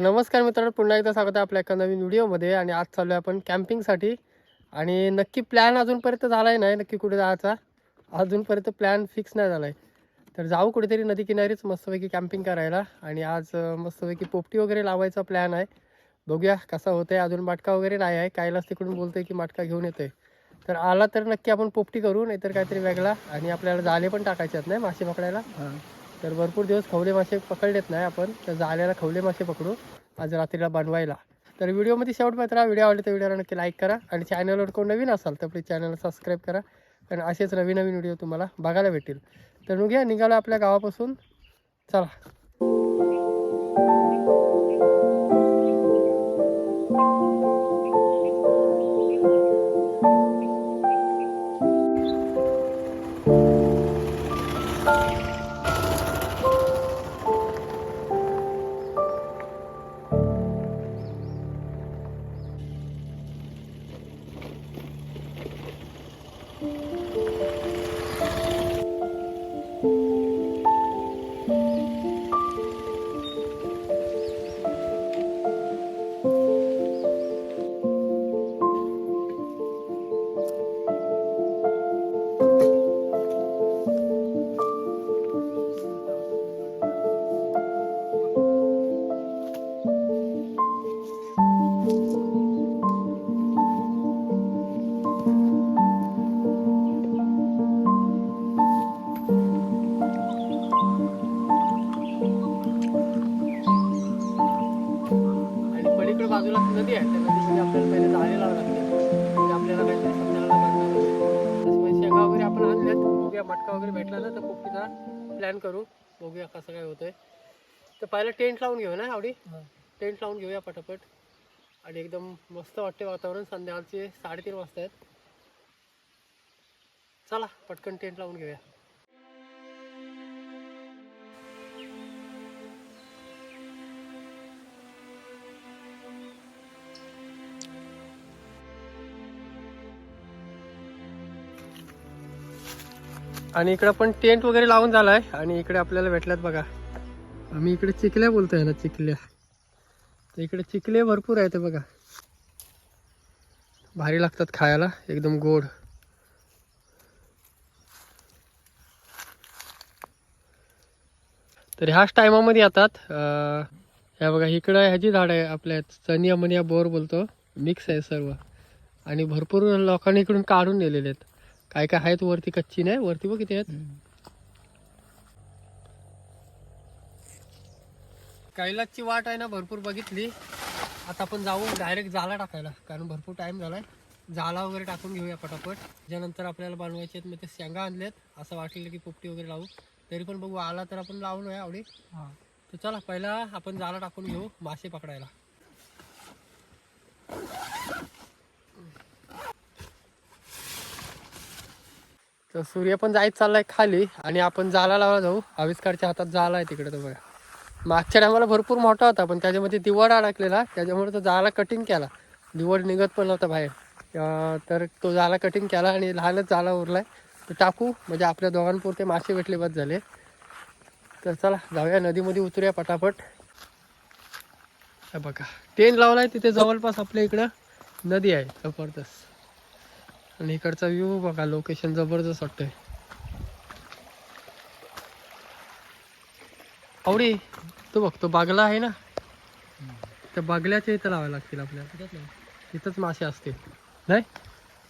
नमस्कार मित्रांनो पुन्हा एकदा स्वागत आहे आपल्या एका नवीन व्हिडिओमध्ये. आणि आज चाललो आहे आपण कॅम्पिंगसाठी. आणि नक्की प्लॅन अजूनपर्यंत झाला आहे नाही नक्की कुठे जायचा? अजूनपर्यंत प्लॅन फिक्स नाही झाला आहे तर जाऊ कुठेतरी नदी किनारीच मस्तपैकी कॅम्पिंग करायला. आणि आज मस्तपैकी पोपटी वगैरे लावायचा प्लॅन आहे. बघूया कसा होतं आहे अजून मटका वगैरे नाही आहे. कायलाच तिकडून बोलतोय की मटका घेऊन येतोय. तर आला तर नक्की आपण पोपटी करू नाहीतर काहीतरी वेगळा. आणि आपल्याला जाले पण टाकायचे आहेत नाही मासे पकडायला? तर भरपूर दिवस खवले मासे पकडलेत नाही आपण तर जाण्याला खवले मासे पकडू आज रात्रीला बनवायला. तर व्हिडिओमध्ये शेवटपर्यंत राहा व्हिडिओ आवडले तर व्हिडिओला नक्की लाईक करा आणि चॅनलवर कोण नवीन असाल तर प्लीज चॅनलला सबस्क्राईब करा कारण असेच नवीन नवीन व्हिडिओ तुम्हाला बघायला भेटेल तर नुघ्या निघालो आपल्या गावापासून. चला. आणि बघूया मटका वगैरे भेटला ना तर पोपटीचा प्लॅन करू. बघूया कसं काय होतंय. तर पहिलं टेंट लावून घेऊ ना आवडी? टेंट लावून घेऊया पटापट. आणि एकदम मस्त वाटते वातावरण. संध्याकाळचे साडेतीन वाजता आहेत चला पटकन टेंट लावून घेऊया. आणि इकडं पण टेंट वगैरे लावून झालाय. आणि इकडे आपल्याला भेटल्यात बघा. आम्ही इकडे चिकल्या बोलतोय ना चिकल्या तर इकडे चिकले भरपूर आहेत बघा. भारी लागतात खायला एकदम गोड. तर ह्याच टायमामध्ये येतात ह्या बघा इकडं ह्याची झाड आहे आपल्या चनिया मनिया बोर बोलतो. मिक्स आहे सर्व. आणि भरपूर लोकांनी इकडून काढून नेलेले आहेत. काय काय आहेत वरती? कच्ची नाही? वरती बघ किती आहेत. कैलासची वाट आहे ना भरपूर बघितली. आता आपण जाऊ डायरेक्ट जाला टाकायला. कारण भरपूर टाइम झालाय. जाला वगैरे टाकून घेऊया पटापट. त्याच्यानंतर आपल्याला बनवायचे आहेत मग ते शेंगा आणलेत. असं वाटलेलं की पोपटी वगैरे लावू. तरी पण बघू आला तर आपण लावून आहे आवडी. तर चला पहिला आपण जाला टाकून घेऊ मासे पकडायला. तर सूर्य पण जायच चाललाय खाली आणि आपण जाला लावायला जाऊ. आविष्कारच्या हातात जाला आहे तिकडे तो बघा. मागच्या टायमाला भरपूर मोठा होता पण त्याच्यामध्ये दिवड अडकलेला. त्याच्यामुळे तो जाला कटिंग केला. दिवड निघत पण नव्हता बाहेर. तर तो जाला कटिंग केला आणि लहानच जाला उरलाय. तर टाकू म्हणजे आपल्या दोघांपुरते मासे भेटले बस झाले. तर चला जाऊया नदीमध्ये उतरूया पटापट. बघा. टेन लावलाय तिथे जवळपास आपल्या इकडं. नदी आहे जबरदस्त. आणि इकडचा व्ह्यू बघा लोकेशन जबरदस्त वाटतंय. आवडी तो बघ तो बागला आहे ना? त्या बागल्याच्या इथं लावायला लागतील आपल्याला. तिथंच मासे असतील. नाही?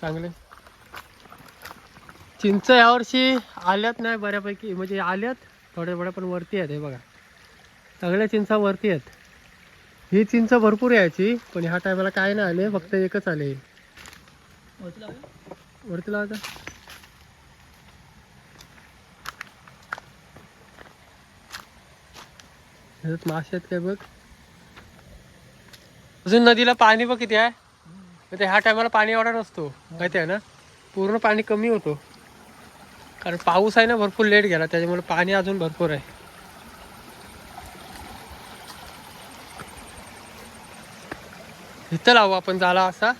चांगले. चिंच यावर्षी आल्यात नाही बऱ्यापैकी म्हणजे आल्यात थोड्या थोड्या पण वरती आहेत हे बघा. सगळ्या चिंचा वरती आहेत. ही चिंच भरपूर यायची पण ह्या टायमाला काय नाही आले फक्त एकच आले. वरती लावायचा ह्याच्यात मासे आहेत काय बघ? अजून नदीला पाणी बघ किती आहे. ते ह्या टायमाला पाणी एवढा नसतो. माहिती आहे ना? पूर्ण पाणी कमी होतो. कारण पाऊस आहे ना भरपूर लेट गेला. त्याच्यामुळे पाणी अजून भरपूर आहे. इथं लावू आपण झाला असा.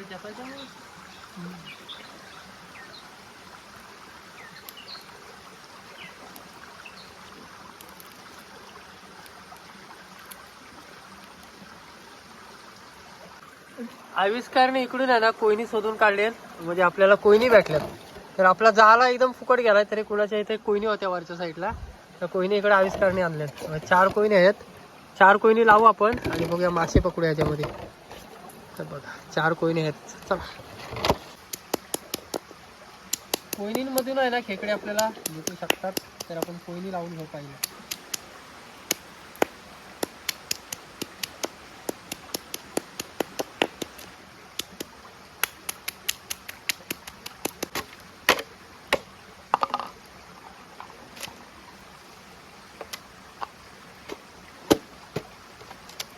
चिंबोरी जातायचं आविष्कारने इकडून आहे ना कोयनी शोधून काढले. म्हणजे आपल्याला कोयनी भेटल्यात. तर आपला जाला एकदम फुकट गेलाय तरी कुणाच्या इथे कोयनी होत्या वरच्या साईडला? तर कोयनी इकडे आविष्कारने आणल्यात चार कोयनी आहेत. चार कोयनी लावू आपण आणि बघूया मासे पकडू याच्यामध्ये. तर बघा चार कोयने आहेत. चला. कोयनींमधून आहे ना खेकडे आपल्याला भेटू शकतात तर आपण कोयनी लावून घेऊ पाहिजे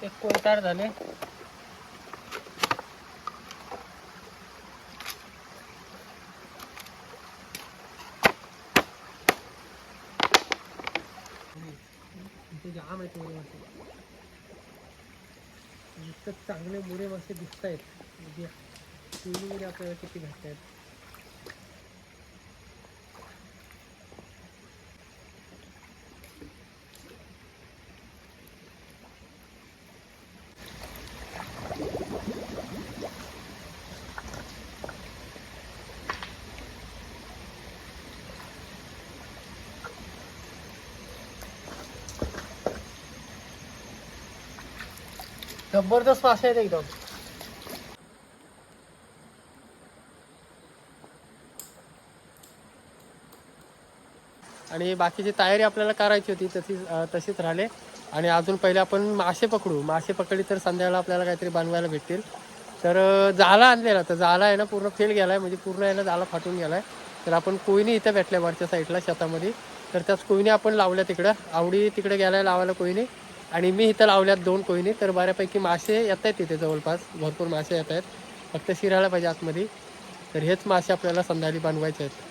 एक कोणतार झाले. इथे जाम आहेत मोरे मासे इतकं चांगले मोरे मासे दिसत आहेत म्हणजे आपल्याला किती भेटत आहेत जबरदस्त मासे आहेत एकदम. आणि बाकीची तयारी आपल्याला करायची होती तशीच तशीच राहिले. आणि अजून पहिले आपण मासे पकडू. मासे पकडली तर संध्याकाळला आपल्याला काहीतरी बनवायला भेटतील. तर जाला आणलेला. तर जाला आहे ना पूर्ण फेल गेलाय. म्हणजे पूर्ण आहे ना जाला फाटून गेलाय. तर आपण कोयनी इथं भेटल्या वरच्या साईडला शेतामध्ये. तर त्याच कोयनी आपण लावल्या तिकडं. आवडी तिकडे गेलाय लावायला कोयनी आणि मी इथं लावल्यात दोन कोयनी तर बऱ्यापैकी मासे येत आहेत तिथे जवळपास. भरपूर मासे येत आहेत. फक्त शिरायला पाहिजे आतमध्ये. तर हेच मासे आपल्याला संध्याकाळी बनवायचे आहेत.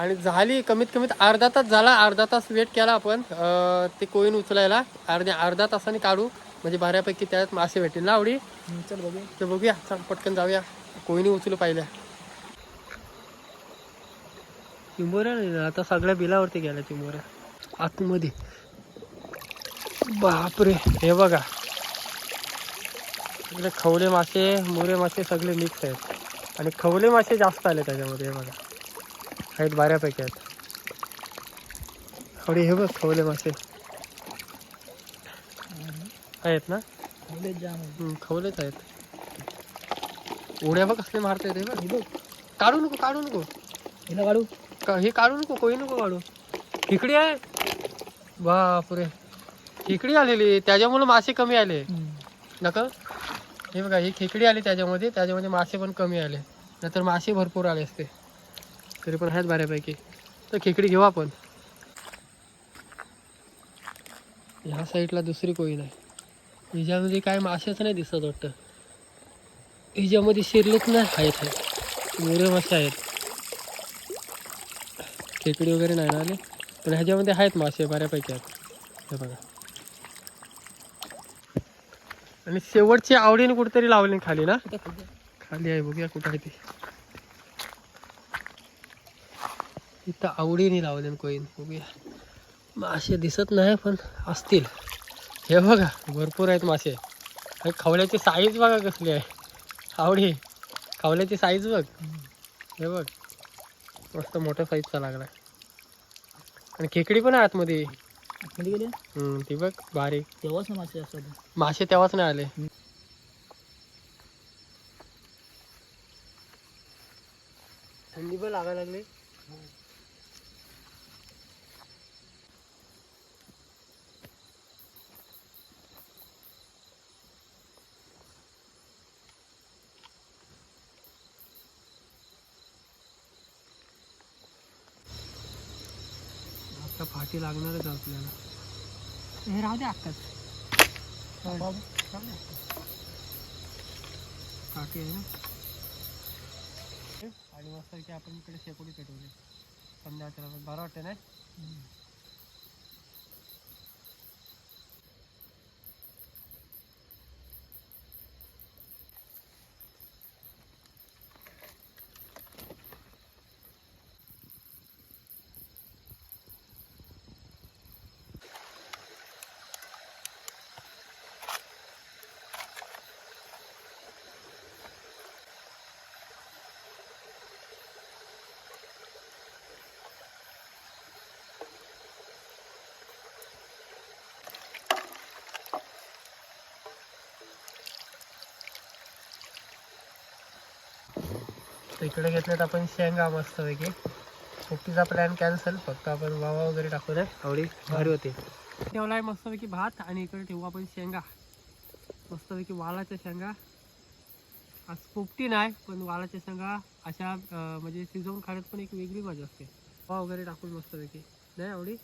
आणि झाली कमीत कमीत अर्धा तास झाला अर्धा तास वेट केला आपण. ते कोईन उचलायला. अर्ध्या अर्धा तासाने काढू. म्हणजे बऱ्यापैकी त्यात मासे भेटतील ना आवडी? चल बघू तर बघूया. चल पटकन जाऊया. कोईनी उचलू पाहिल्या. चिंबोऱ्या नाही आता सगळ्या बिलावरती गेल्या चिंबोऱ्या आतमध्ये. बापरे हे बघा. इकडे खवले मासे मोरे मासे सगळे मिक्स आहेत. आणि खवले मासे जास्त आले त्याच्यामध्ये हे बघा. आहेत बऱ्यापैकी आहेत. थोडी हे बघ खवले मासे. आहेत ना? खवले जाम खवलेच आहेत. उड्या बघ कसले मारता येते बघ. हे बघ. काढू नको काढू नको. हिला काढू. का हे काढू नको कोई नको काढू. खेकडी आहे. बापरे. खेकडी आलेली त्याच्यामुळे मासे कमी आले. नका. हे बघा ही खेकडी आली त्याच्यामध्ये त्याच्यामध्ये मासे पण कमी आले. नाहीतर मासे भरपूर आले असते. तरी पण आहेत बऱ्यापैकी. तर खेकडी घेऊ आपण. ह्या साईडला दुसरी कोई नाही. हिच्यामध्ये काय मासेच नाही दिसत वाटतं. हिच्यामध्ये शिरलेच नाही आहेत मोरे मासे आहेत. खेकडी वगैरे नाही ना आले. पण ह्याच्यामध्ये आहेत मासे बऱ्यापैकी आहेत. हे बघा. आणि शेवटची आवडीने कुठेतरी लावली खाली ना? खाली आहे बघूया कुठं आहे ती. इथं आवडीने लावले कोईन बघूया मासे दिसत नाही पण असतील. हे बघा भरपूर आहेत मासे. आणि खवल्याची साईज बघा कसली आहे. आवडी. खवल्याची साईज बघ. हे बघ. मस्त मोठ्या साईजचा लागला आणि खेकडी पण आहे आतमध्ये. ती बघ बारीक. तेव्हाच ना मासे असतात. मासे तेव्हाच नाही आले. फाटी लागणारच आपल्याला. हे राहू दे बाबा. काठी आहे ना? आणि मस्त की आपण इकडे शेकोटी पेटवली. संध्याकाळच्या बरं वाटतं ना तर इकडे घेतल्यात आपण शेंगा मस्तपैकी. पोपटीचा प्लॅन कॅन्सल फक्त आपण वावा वगैरे टाकू नये आवडी भारी होते. ठेवलाय मस्तपैकी भात आणि इकडे ठेवू आपण शेंगा. मस्तपैकी वालाच्या शेंगा. आज पोपटी नाही पण वालाच्या शेंगा अशा म्हणजे शिजवून खाण्यात पण एक वेगळी मजा असते. वावा वगैरे टाकून मस्तपैकी. नाही आवडी.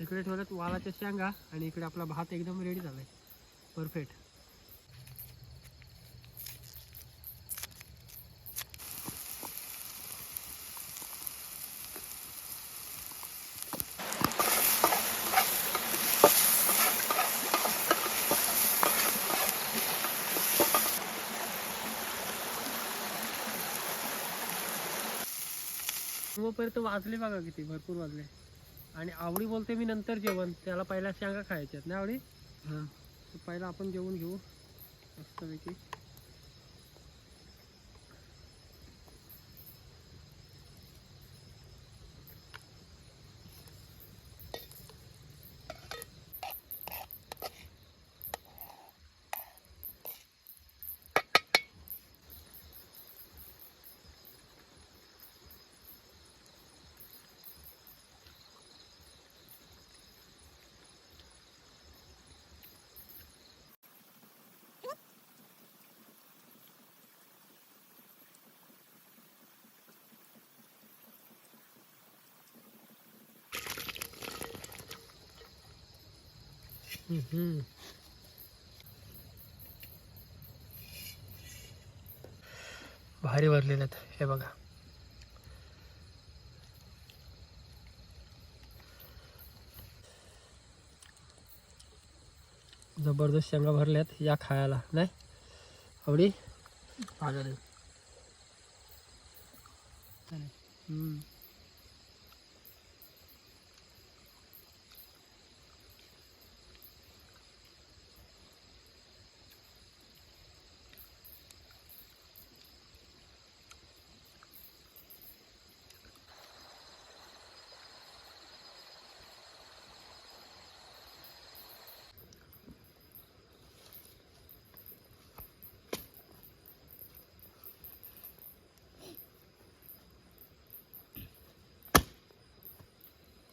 इकडे ठेवल्यात वालाच्या शेंगा आणि इकडे आपला भात एकदम रेडी झालाय. परफेक्ट पर्यंत वाजले बघा किती भरपूर वाजले. आणि आवडी बोलते मी नंतर जेवण त्याला पहिला शेंगा खायच्यात. ना आवडी? हा. पहिला आपण जेवण घेऊ. मस्तपैकी. भारी भरलेले आहेत. हे बघा. जबरदस्त शेंगा भरल्यात या खायला नाही? आवडी?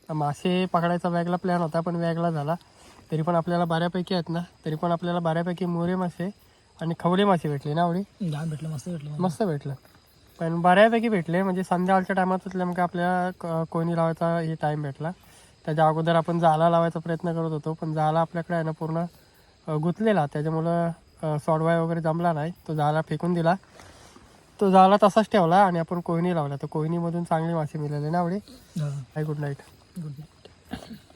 मासे पकडायचा वेगळा प्लॅन होता पण वेगळा झाला. तरी पण आपल्याला बऱ्यापैकी आहेत ना? तरी पण आपल्याला बऱ्यापैकी मोरे मासे आणि खवले मासे भेटले ना आवडी? भेटलं मस्त भेटलं. मस्त भेटलं. पण बऱ्यापैकी भेटले म्हणजे संध्याकाळच्या टायमातच नेमकं आपल्याला क- कोणी लावायचा हे टाईम भेटला. त्याच्या अगोदर आपण जाला लावायचा प्रयत्न करत होतो पण जाला आपल्याकडे आहे ना पूर्ण गुंतलेला. त्याच्यामुळं सोडवाय वगैरे जमला नाही. तो जाला फेकून दिला. तो जाला तसाच ठेवला आणि आपण कोयनी लावला. तर कोयनीमधून चांगली मासे मिळाले ना आवडी. Hi good night ごめん。